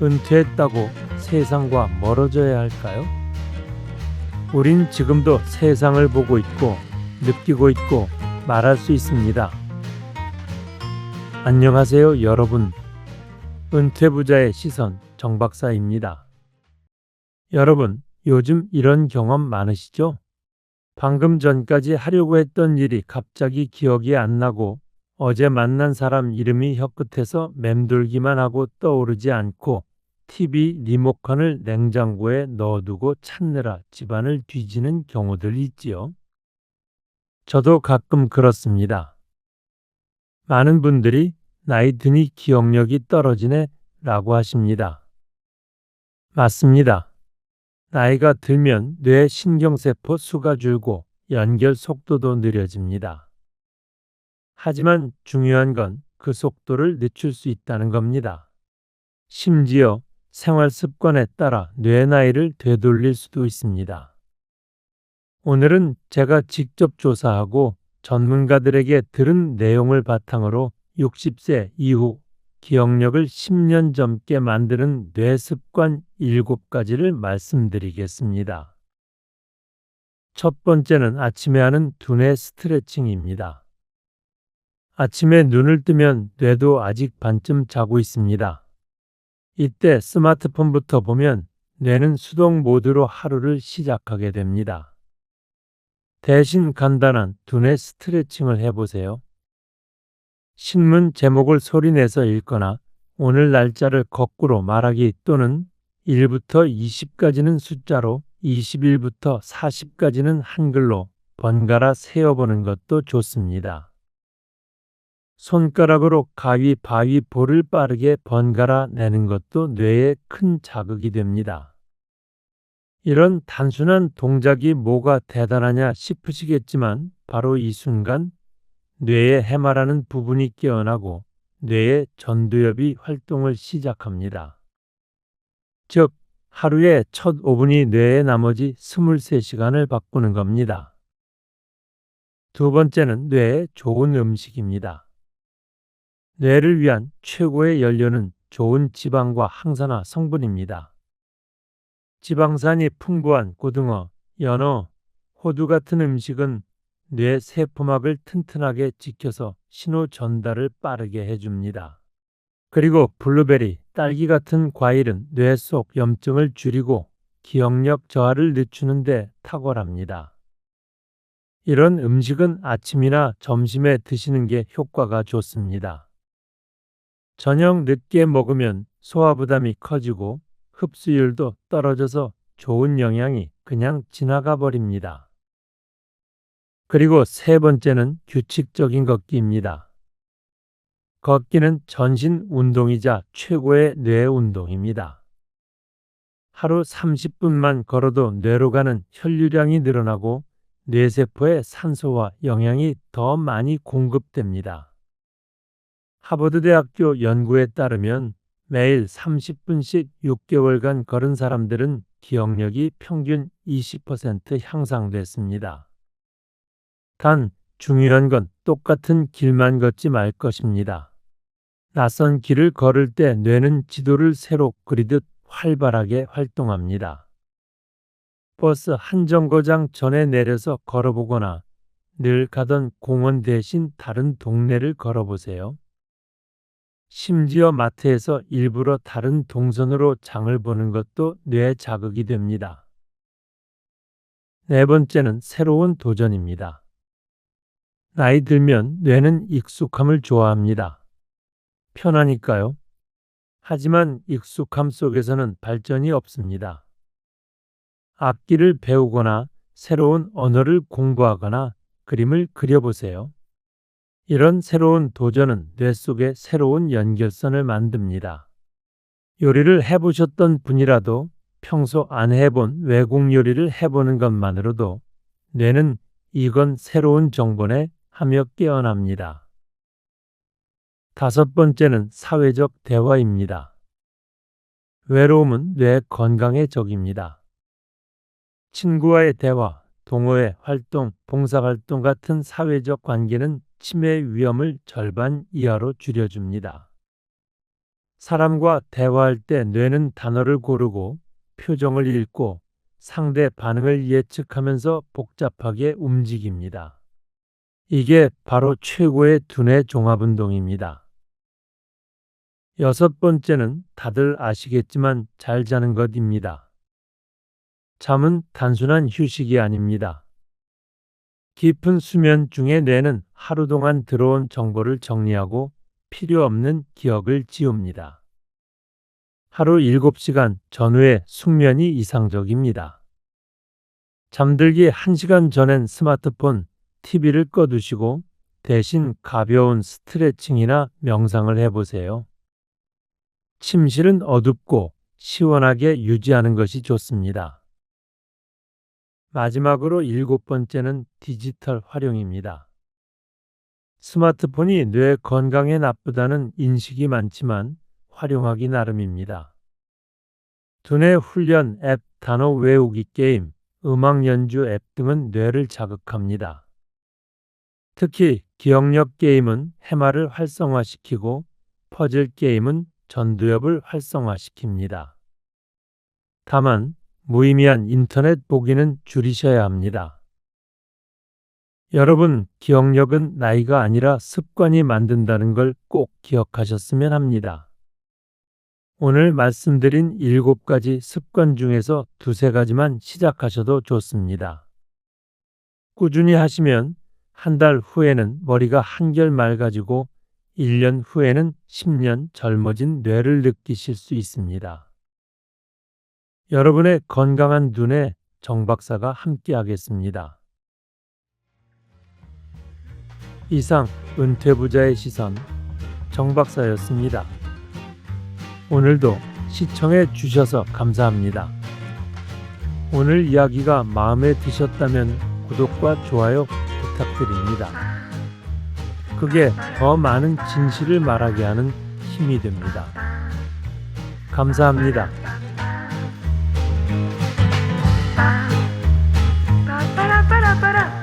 은퇴했다고 세상과 멀어져야 할까요? 우린 지금도 세상을 보고 있고 느끼고 있고 말할 수 있습니다. 안녕하세요, 여러분. 은퇴부자의 시선 정박사입니다. 여러분, 요즘 이런 경험 많으시죠? 방금 전까지 하려고 했던 일이 갑자기 기억이 안 나고 어제 만난 사람 이름이 혀끝에서 맴돌기만 하고 떠오르지 않고 TV 리모컨을 냉장고에 넣어두고 찾느라 집안을 뒤지는 경우들 있지요. 저도 가끔 그렇습니다. 많은 분들이 나이 드니 기억력이 떨어지네 라고 하십니다. 맞습니다. 나이가 들면 뇌 신경세포 수가 줄고 연결 속도도 느려집니다. 하지만 중요한 건 그 속도를 늦출 수 있다는 겁니다. 심지어 생활 습관에 따라 뇌 나이를 되돌릴 수도 있습니다. 오늘은 제가 직접 조사하고 전문가들에게 들은 내용을 바탕으로 60세 이후 기억력을 10년 젊게 만드는 뇌 습관 7가지를 말씀드리겠습니다. 첫 번째는 아침에 하는 두뇌 스트레칭입니다. 아침에 눈을 뜨면 뇌도 아직 반쯤 자고 있습니다. 이때 스마트폰부터 보면 뇌는 수동 모드로 하루를 시작하게 됩니다. 대신 간단한 두뇌 스트레칭을 해보세요. 신문 제목을 소리내서 읽거나 오늘 날짜를 거꾸로 말하기 또는 1부터 20까지는 숫자로 21부터 40까지는 한글로 번갈아 세어보는 것도 좋습니다. 손가락으로 가위, 바위, 볼을 빠르게 번갈아 내는 것도 뇌에 큰 자극이 됩니다. 이런 단순한 동작이 뭐가 대단하냐 싶으시겠지만 바로 이 순간 뇌의 해마라는 부분이 깨어나고 뇌의 전두엽이 활동을 시작합니다. 즉, 하루의 첫 5분이 뇌의 나머지 23시간을 바꾸는 겁니다. 두 번째는 뇌에 좋은 음식입니다. 뇌를 위한 최고의 연료는 좋은 지방과 항산화 성분입니다. 지방산이 풍부한 고등어, 연어, 호두 같은 음식은 뇌 세포막을 튼튼하게 지켜서 신호 전달을 빠르게 해줍니다. 그리고 블루베리, 딸기 같은 과일은 뇌 속 염증을 줄이고 기억력 저하를 늦추는데 탁월합니다. 이런 음식은 아침이나 점심에 드시는 게 효과가 좋습니다. 저녁 늦게 먹으면 소화 부담이 커지고 흡수율도 떨어져서 좋은 영양이 그냥 지나가 버립니다. 그리고 세 번째는 규칙적인 걷기입니다. 걷기는 전신 운동이자 최고의 뇌 운동입니다. 하루 30분만 걸어도 뇌로 가는 혈류량이 늘어나고 뇌세포에 산소와 영양이 더 많이 공급됩니다. 하버드 대학교 연구에 따르면 매일 30분씩 6개월간 걸은 사람들은 기억력이 평균 20% 향상됐습니다. 단 중요한 건 똑같은 길만 걷지 말 것입니다. 낯선 길을 걸을 때 뇌는 지도를 새로 그리듯 활발하게 활동합니다. 버스 한 정거장 전에 내려서 걸어보거나 늘 가던 공원 대신 다른 동네를 걸어보세요. 심지어 마트에서 일부러 다른 동선으로 장을 보는 것도 뇌 자극이 됩니다. 네 번째는 새로운 도전입니다. 나이 들면 뇌는 익숙함을 좋아합니다. 편하니까요. 하지만 익숙함 속에서는 발전이 없습니다. 악기를 배우거나 새로운 언어를 공부하거나 그림을 그려보세요. 이런 새로운 도전은 뇌 속에 새로운 연결선을 만듭니다. 요리를 해보셨던 분이라도 평소 안 해본 외국 요리를 해보는 것만으로도 뇌는 이건 새로운 정보네 하며 깨어납니다. 다섯 번째는 사회적 대화입니다. 외로움은 뇌 건강의 적입니다. 친구와의 대화, 동호회 활동, 봉사활동 같은 사회적 관계는 치매 위험을 절반 이하로 줄여줍니다. 사람과 대화할 때 뇌는 단어를 고르고 표정을 읽고 상대 반응을 예측하면서 복잡하게 움직입니다. 이게 바로 최고의 두뇌 종합운동입니다. 여섯 번째는 다들 아시겠지만 잘 자는 것입니다. 잠은 단순한 휴식이 아닙니다. 깊은 수면 중에 뇌는 하루 동안 들어온 정보를 정리하고 필요 없는 기억을 지웁니다. 하루 7시간 전후의 숙면이 이상적입니다. 잠들기 1시간 전엔 스마트폰, TV를 꺼두시고 대신 가벼운 스트레칭이나 명상을 해보세요. 침실은 어둡고 시원하게 유지하는 것이 좋습니다. 마지막으로 일곱 번째는 디지털 활용입니다. 스마트폰이 뇌 건강에 나쁘다는 인식이 많지만 활용하기 나름입니다. 두뇌 훈련 앱, 단어 외우기 게임, 음악 연주 앱 등은 뇌를 자극합니다. 특히 기억력 게임은 해마를 활성화시키고 퍼즐 게임은 전두엽을 활성화시킵니다. 다만 무의미한 인터넷 보기는 줄이셔야 합니다. 여러분, 기억력은 나이가 아니라 습관이 만든다는 걸 꼭 기억하셨으면 합니다. 오늘 말씀드린 일곱 가지 습관 중에서 두세 가지만 시작하셔도 좋습니다. 꾸준히 하시면 한 달 후에는 머리가 한결 맑아지고 1년 후에는 10년 젊어진 뇌를 느끼실 수 있습니다. 여러분의 건강한 눈에 정 박사가 함께하겠습니다. 이상 은퇴부자의 시선 정 박사였습니다. 오늘도 시청해 주셔서 감사합니다. 오늘 이야기가 마음에 드셨다면 구독과 좋아요 부탁드립니다. 그게 더 많은 진실을 말하게 하는 힘이 됩니다. 감사합니다. para, para.